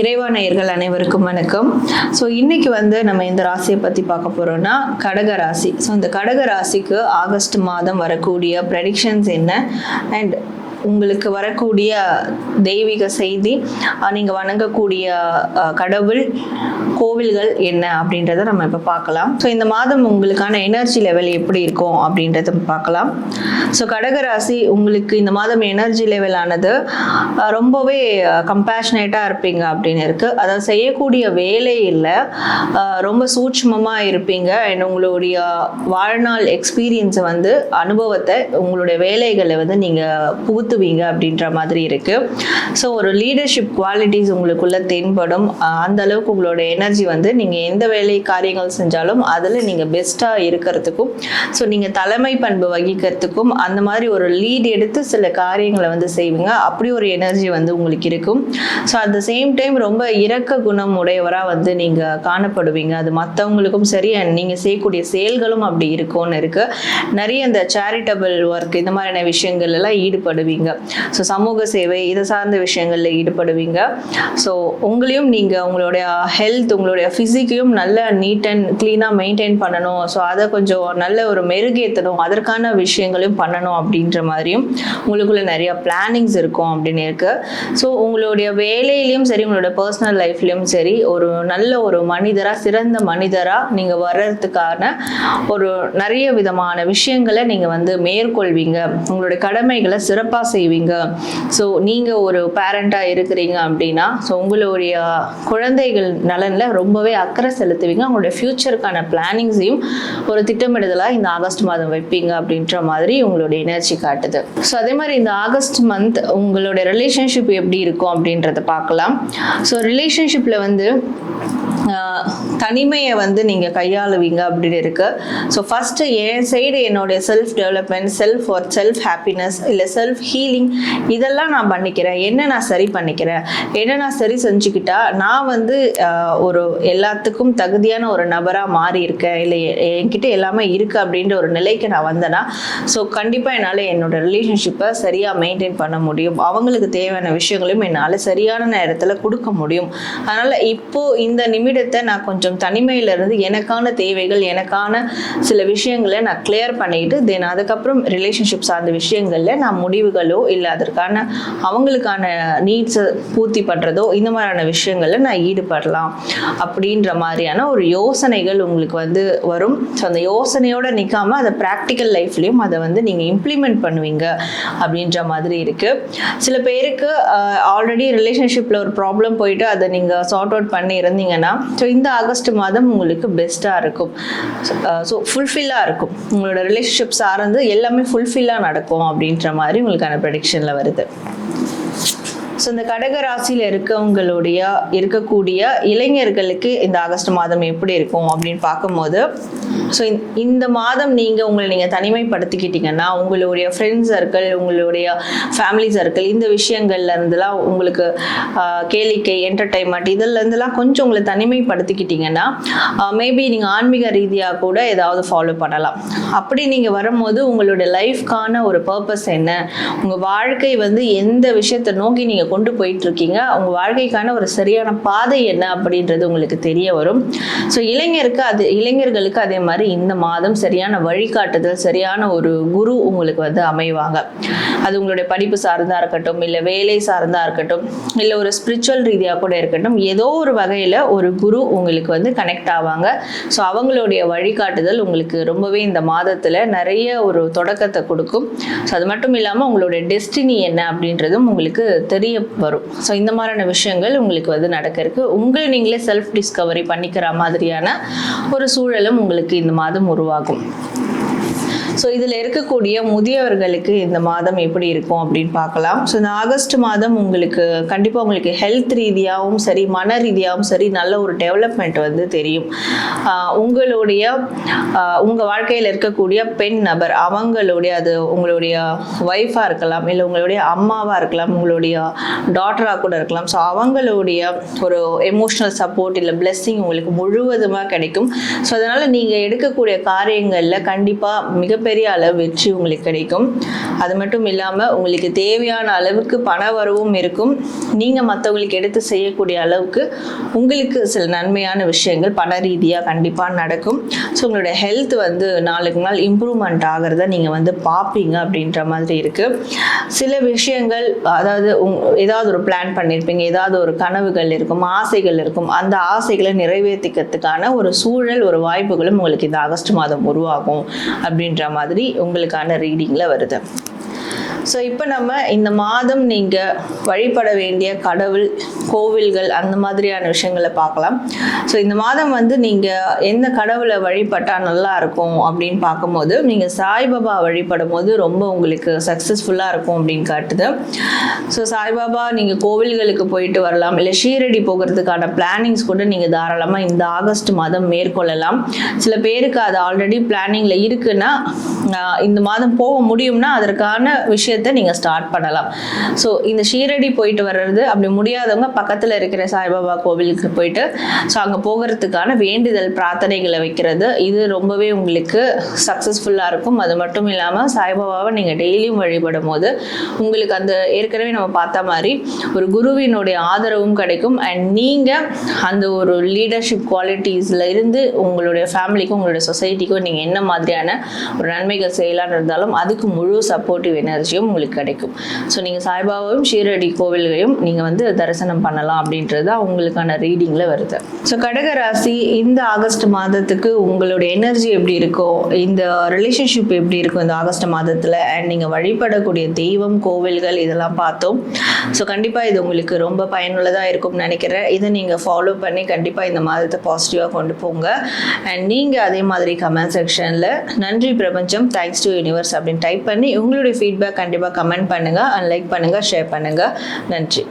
இறைவா நேயர்கள் அனைவருக்கும் வணக்கம். ஸோ இன்னைக்கு வந்து நம்ம இந்த ராசியை பற்றி பார்க்க போகிறோம்னா கடக ராசி. ஸோ இந்த கடக ராசிக்கு ஆகஸ்ட் மாதம் வரக்கூடிய ப்ரெடிக்ஷன்ஸ் என்ன? அண்ட் உங்களுக்கு வரக்கூடிய தெய்வீக செய்தி நீங்கள் வணங்கக்கூடிய கடவுள் கோவில்கள் என்ன அப்படின்றத நம்ம இப்போ பார்க்கலாம். ஸோ இந்த மாதம் உங்களுக்கான எனர்ஜி லெவல் எப்படி இருக்கும் அப்படின்றத பார்க்கலாம். ஸோ கடகராசி உங்களுக்கு இந்த மாதம் எனர்ஜி லெவல் ஆனது ரொம்பவே கம்பேஷனேட்டாக இருப்பீங்க அப்படின்னு இருக்கு. அதாவது செய்யக்கூடிய வேலையில் ரொம்ப சூட்சமமாக இருப்பீங்க. அண்ட் உங்களுடைய வாழ்நாள் எக்ஸ்பீரியன்ஸை வந்து அனுபவத்தை உங்களுடைய வேலைகளை வந்து நீங்கள் புகுத்துவீங்க அப்படின்ற மாதிரி இருக்கு. ஸோ ஒரு லீடர்ஷிப் குவாலிட்டிஸ் உங்களுக்குள்ள தென்படும். அந்த அளவுக்கு உங்களோட எனர்ஜி வந்து நீங்கள் எந்த வேலை காரியங்கள் செஞ்சாலும் அதில் நீங்கள் பெஸ்ட்டாக இருக்கிறதுக்கும் ஸோ நீங்கள் தலைமை பண்பு வகிக்கிறதுக்கும் அந்த மாதிரி ஒரு லீட் எடுத்து சில காரியங்களை வந்து செய்வீங்க. அப்படி ஒரு எனர்ஜி வந்து உங்களுக்கு இருக்கும். So at the same time ரொம்ப இரக்க குணம் உடையவராக வந்து நீங்கள் காணப்படுவீங்க. அது மற்றவங்களுக்கும் சரி அண்ட் நீங்கள் செய்யக்கூடிய செயல்களும் அப்படி இருக்கும்னு இருக்கு. நிறைய இந்த சேரிட்டபிள் ஒர்க் இந்த மாதிரியான விஷயங்கள் எல்லாம் ஈடுபடுவீங்க. ஸோ சமூக சேவை இதை சார்ந்த விஷயங்களில் ஈடுபடுவீங்க. ஸோ உங்களையும் நீங்கள் உங்களுடைய ஹெல்த் உங்களுடைய ஃபிசிக்கையும் நல்ல நீட் அண்ட் க்ளீனாக மெயின்டைன் பண்ணணும். ஸோ அதை கொஞ்சம் நல்ல ஒரு மெருகேற்றணும் அதற்கான விஷயங்களையும் பண்ணணும் அப்படின்ற மாதிரியும் உங்களுக்குள்ள நிறைய பிளானிங்ஸ் இருக்கும் அப்படின்னு இருக்கு. ஸோ உங்களுடைய வேலையிலையும் சரி உங்களோட பர்சனல் லைஃப்லையும் சரி ஒரு நல்ல ஒரு மனிதராக சிறந்த மனிதராக நீங்கள் வர்றதுக்கான ஒரு நிறைய விதமான விஷயங்களை நீங்கள் வந்து மேற்கொள்வீங்க. உங்களுடைய கடமைகளை சிறப்பாக செய்வீங்க. ஸோ நீங்கள் ஒரு பேரண்ட்டாக இருக்கிறீங்க அப்படின்னா ஸோ உங்களுடைய குழந்தைகள் நலனில் ரொம்பவே அக்கறை செலுத்துவீங்க. அவங்களுடைய ஃப்யூச்சருக்கான பிளானிங்ஸையும் ஒரு திட்டமிடுதலாக இந்த ஆகஸ்ட் மாதம் வைப்பீங்க அப்படின்ற மாதிரி உங்களுடைய எனர்ஜி காட்டுது. ஸோ அதே மாதிரி இந்த ஆகஸ்ட் மந்த் உங்களுடைய ரிலேஷன்ஷிப் எப்படி இருக்கும் அப்படின்றத பார்க்கலாம். ஸோ ரிலேஷன்ஷிப்பில் வந்து தனிமையை வந்து நீங்கள் கையாளுவீங்க அப்படின்னு இருக்கு. ஸோ ஃபஸ்ட்டு என் சைடு என்னுடைய self development self work self happiness இல்லை செல்ஃப் ஹீலிங் இதெல்லாம் நான் பண்ணிக்கிறேன். என்ன நான் சரி பண்ணிக்கிறேன்? என்ன நான் சரி செஞ்சுக்கிட்டா நான் வந்து ஒரு எல்லாத்துக்கும் தகுதியான ஒரு நபராக மாறி இருக்கேன். இல்லை எ- என்கிட்ட எல்லாமே இருக்குது அப்படின்ற ஒரு நிலைக்கு நான் வந்தேன்னா ஸோ கண்டிப்பாக என்னால் என்னோட ரிலேஷன்ஷிப்பை சரியாக மெயின்டைன் பண்ண முடியும். அவங்களுக்கு தேவையான விஷயங்களையும் என்னால் சரியான நேரத்தில் கொடுக்க முடியும். அதனால் இப்போது இந்த நிமிடத்தை நான் கொஞ்சம் தனிமையில இருந்து எனக்கான தேவைகள் எனக்கான சில விஷயங்களை நான் கிளியர் பண்ணிட்டு தென் அதுக்கப்புறம் ரிலேஷன்ஷிப் சார்ந்த விஷயங்களில் நான் முடிவுகளோ இல்லை அதற்கான அவங்களுக்கான நீட்ஸை பூர்த்தி பண்ணுறதோ இந்த மாதிரியான விஷயங்களில் நான் ஈடுபடலாம். அப்படின்ற மாதிரியான ஒரு யோசனைகள் உங்களுக்கு வந்து வரும். ஸோ அந்த யோசனையோட நிற்காம அதை ப்ராக்டிக்கல் லைஃப்லேயும் அதை வந்து நீங்கள் இம்ப்ளிமெண்ட் பண்ணுவீங்க அப்படின்ற மாதிரி இருக்குது சில பேருக்கு ஆல்ரெடி ரிலேஷன்ஷிப்பில் ஒரு ப்ராப்ளம் போயிட்டு அதை நீங்கள் சார்ட் அவுட் பண்ணி இருந்தீங்கன்னா ஸோ இந்த ஆகஸ்ட் மாதம் உங்களுக்கு பெஸ்ட்டாக இருக்கும். ஸோ ஃபுல்ஃபில்லாக uh, இருக்கும். உங்களோட ரிலேஷன்ஷிப் சார்ந்து எல்லாமே ஃபுல்ஃபில்லாக நடக்கும் அப்படின்ற மாதிரி உங்களுக்கான ப்ரெடிக்ஷனில் வருது. ஸோ இந்த கடக ராசியில் இருக்கவங்களுடைய இருக்கக்கூடிய இளைஞர்களுக்கு இந்த ஆகஸ்ட் மாதம் எப்படி இருக்கும் அப்படின்னு பார்க்கும்போது ஸோ இந்த மாதம் நீங்கள் உங்களை நீங்கள் தனிமைப்படுத்திக்கிட்டீங்கன்னா உங்களுடைய ஃப்ரெண்ட்ஸ் சர்க்கிள் உங்களுடைய ஃபேமிலி சர்க்கிள் இந்த விஷயங்கள்ல இருந்துலாம் உங்களுக்கு கேளிக்கை என்டர்டைன்மெண்ட் இதுல இருந்துலாம் கொஞ்சம் உங்களை தனிமைப்படுத்திக்கிட்டீங்கன்னா மேபி நீங்கள் ஆன்மீக ரீதியாக கூட ஏதாவது ஃபாலோ பண்ணலாம். அப்படி நீங்கள் வரும்போது உங்களுடைய லைஃப்க்கான ஒரு பர்பஸ் என்ன? உங்கள் வாழ்க்கை வந்து எந்த விஷயத்தை நோக்கி நீங்கள் கொண்டு போயிட்டு இருக்கீங்க அவங்க வாழ்க்கைக்கான ஒரு சரியான பாதை என்ன அப்படின்றது உங்களுக்கு தெரிய வரும். ஸோ இளைஞருக்கு அது இளைஞர்களுக்கு அதே மாதிரி இந்த மாதம் சரியான வழிகாட்டுதல் சரியான ஒரு குரு உங்களுக்கு வந்து அமைவாங்க. அது உங்களுடைய படிப்பு சார்ந்தா இருக்கட்டும் இல்லை வேலை சார்ந்தா இருக்கட்டும் இல்லை ஒரு ஸ்பிரிச்சுவல் ரீதியாக கூட இருக்கட்டும் ஏதோ ஒரு வகையில் ஒரு குரு உங்களுக்கு வந்து கனெக்ட் ஆவாங்க. ஸோ அவங்களுடைய வழிகாட்டுதல் உங்களுக்கு ரொம்பவே இந்த மாதத்தில் நிறைய ஒரு தொடக்கத்தை கொடுக்கும். ஸோ அது மட்டும் இல்லாமல் உங்களுடைய டெஸ்டினி என்ன அப்படின்றதும் உங்களுக்கு தெரிய வரும். ஸோ இந்த மாதிரியான விஷயங்கள் உங்களுக்கு வந்து நடக்க இருக்கு உங்களை நீங்களே செல்ஃப் டிஸ்கவரி பண்ணிக்கிற மாதிரியான ஒரு சூழலும் உங்களுக்கு இந்த மாதம் உருவாகும். ஸோ இதில் இருக்கக்கூடிய முதியவர்களுக்கு இந்த மாதம் எப்படி இருக்கும் அப்படின்னு பார்க்கலாம். ஸோ இந்த ஆகஸ்ட் மாதம் உங்களுக்கு கண்டிப்பாக உங்களுக்கு ஹெல்த் ரீதியாகவும் சரி மன ரீதியாகவும் சரி நல்ல ஒரு டெவலப்மெண்ட் வந்து தெரியும். உங்களுடைய உங்கள் வாழ்க்கையில் இருக்கக்கூடிய பெண் நபர் அவங்களுடைய அது உங்களுடைய ஒய்ஃபாக இருக்கலாம் இல்லை உங்களுடைய அம்மாவாக இருக்கலாம் உங்களுடைய டாட்டராக கூட இருக்கலாம். ஸோ அவங்களுடைய ஒரு எமோஷ்னல் சப்போர்ட் இல்லை பிளெஸ்ஸிங் உங்களுக்கு முழுவதுமாக கிடைக்கும். ஸோ அதனால் நீங்கள் எடுக்கக்கூடிய காரியங்களில் கண்டிப்பாக மிக மிகப்பெரிய அளவு வெற்றி உங்களுக்கு கிடைக்கும். அது மட்டும் இல்லாமல் உங்களுக்கு தேவையான அளவுக்கு பண வரவும் இருக்கும். நீங்கள் மற்றவங்களுக்கு எடுத்து செய்யக்கூடிய அளவுக்கு உங்களுக்கு சில நன்மையான விஷயங்கள் பண ரீதியாக கண்டிப்பாக நடக்கும். ஸோ உங்களுடைய ஹெல்த் வந்து நாளுக்கு நாள் இம்ப்ரூவ்மெண்ட் ஆகிறத நீங்கள் வந்து பார்ப்பீங்க அப்படின்ற மாதிரி இருக்குது சில விஷயங்கள் அதாவது உங் ஏதாவது ஒரு பிளான் பண்ணியிருப்பீங்க ஏதாவது ஒரு கனவுகள் இருக்கும் ஆசைகள் இருக்கும். அந்த ஆசைகளை நிறைவேற்றிக்கிறதுக்கான ஒரு சூழல் ஒரு வாய்ப்புகளும் உங்களுக்கு இந்த ஆகஸ்ட் மாதம் உருவாகும் அப்படின்ற மாதிரி உங்களுக்கான ரீடிங்கில் வருது. ஸோ இப்போ நம்ம இந்த மாதம் நீங்கள் வழிபட வேண்டிய கடவுள் கோவில்கள் அந்த மாதிரியான விஷயங்களை பார்க்கலாம். ஸோ இந்த மாதம் வந்து நீங்கள் எந்த கடவுளை வழிபட்டால் நல்லா இருக்கும் அப்படின்னு பார்க்கும்போது நீங்கள் சாய்பாபா வழிபடும் போது ரொம்ப உங்களுக்கு சக்ஸஸ்ஃபுல்லாக இருக்கும் அப்படின்னு காட்டுது. ஸோ சாய்பாபா நீங்கள் கோவில்களுக்கு போயிட்டு வரலாம். இல்லை ஷீரடி போகிறதுக்கான பிளானிங்ஸ் கூட நீங்கள் தாராளமாக இந்த ஆகஸ்ட் மாதம் மேற்கொள்ளலாம். சில பேருக்கு அது ஆல்ரெடி பிளானிங்கில் இருக்குன்னா இந்த மாதம் போக முடியும்னா அதற்கான விஷயம் விஷயத்தை நீங்கள் ஸ்டார்ட் பண்ணலாம். ஸோ இந்த ஷீரடி போயிட்டு வர்றது அப்படி முடியாதவங்க பக்கத்தில் இருக்கிற சாய்பாபா கோவிலுக்கு போயிட்டு ஸோ அங்கே போகிறதுக்கான வேண்டுதல் பிரார்த்தனைகளை வைக்கிறது இது ரொம்பவே உங்களுக்கு சக்ஸஸ்ஃபுல்லாக இருக்கும். அது மட்டும் இல்லாமல் சாய்பாபாவை நீங்கள் டெய்லியும் வழிபடும் போது உங்களுக்கு அந்த ஏற்கனவே நம்ம பார்த்த மாதிரி ஒரு குருவினுடைய ஆதரவும் கிடைக்கும். அண்ட் நீங்கள் அந்த ஒரு லீடர்ஷிப் குவாலிட்டிஸில் இருந்து உங்களுடைய ஃபேமிலிக்கும் உங்களுடைய சொசைட்டிக்கும் நீங்கள் என்ன மாதிரியான ஒரு நன்மைகள் செய்யலாம்னு இருந்தாலும் அதுக்கு முழு சப்போர்ட்டிவ் எனர்ஜியும் உங்களுக்கு கிடைக்கும். ஸோ நீங்கள் சாய்பாபாவும் ஷீரடி கோவில்களையும் நீங்கள் வந்து தரிசனம் பண்ணலாம் அப்படின்றது தான் உங்களுக்கான ரீடிங்கில் வருது. ஸோ கடக ராசி இந்த ஆகஸ்ட் மாதத்துக்கு உங்களுடைய எனர்ஜி எப்படி இருக்கும் இந்த ரிலேஷன்ஷிப் எப்படி இருக்கும் இந்த ஆகஸ்ட் மாதத்தில் அண்ட் நீங்கள் வழிபடக்கூடிய தெய்வம் கோவில்கள் இதெல்லாம் பார்த்தோம். ஸோ கண்டிப்பாக இது உங்களுக்கு ரொம்ப பயனுள்ளதாக இருக்கும்னு நினைக்கிறேன். இதை நீங்கள் ஃபாலோ பண்ணி கண்டிப்பாக இந்த மாதத்தை பாசிட்டிவாக கொண்டு போங்க. அண்ட் நீங்கள் அதே மாதிரி கமெண்ட் செக்ஷனில் நன்றி பிரபஞ்சம் தேங்க்ஸ் டு யூனிவர்ஸ் அப்படின்னு டைப் பண்ணி உங்களுடைய ஃபீட்பேக் கண்டிப்பாக கண்டிப்பாக கமெண்ட் பண்ணுங்கள் அண்ட் லைக் பண்ணுங்கள் ஷேர் பண்ணுங்கள் நன்றி.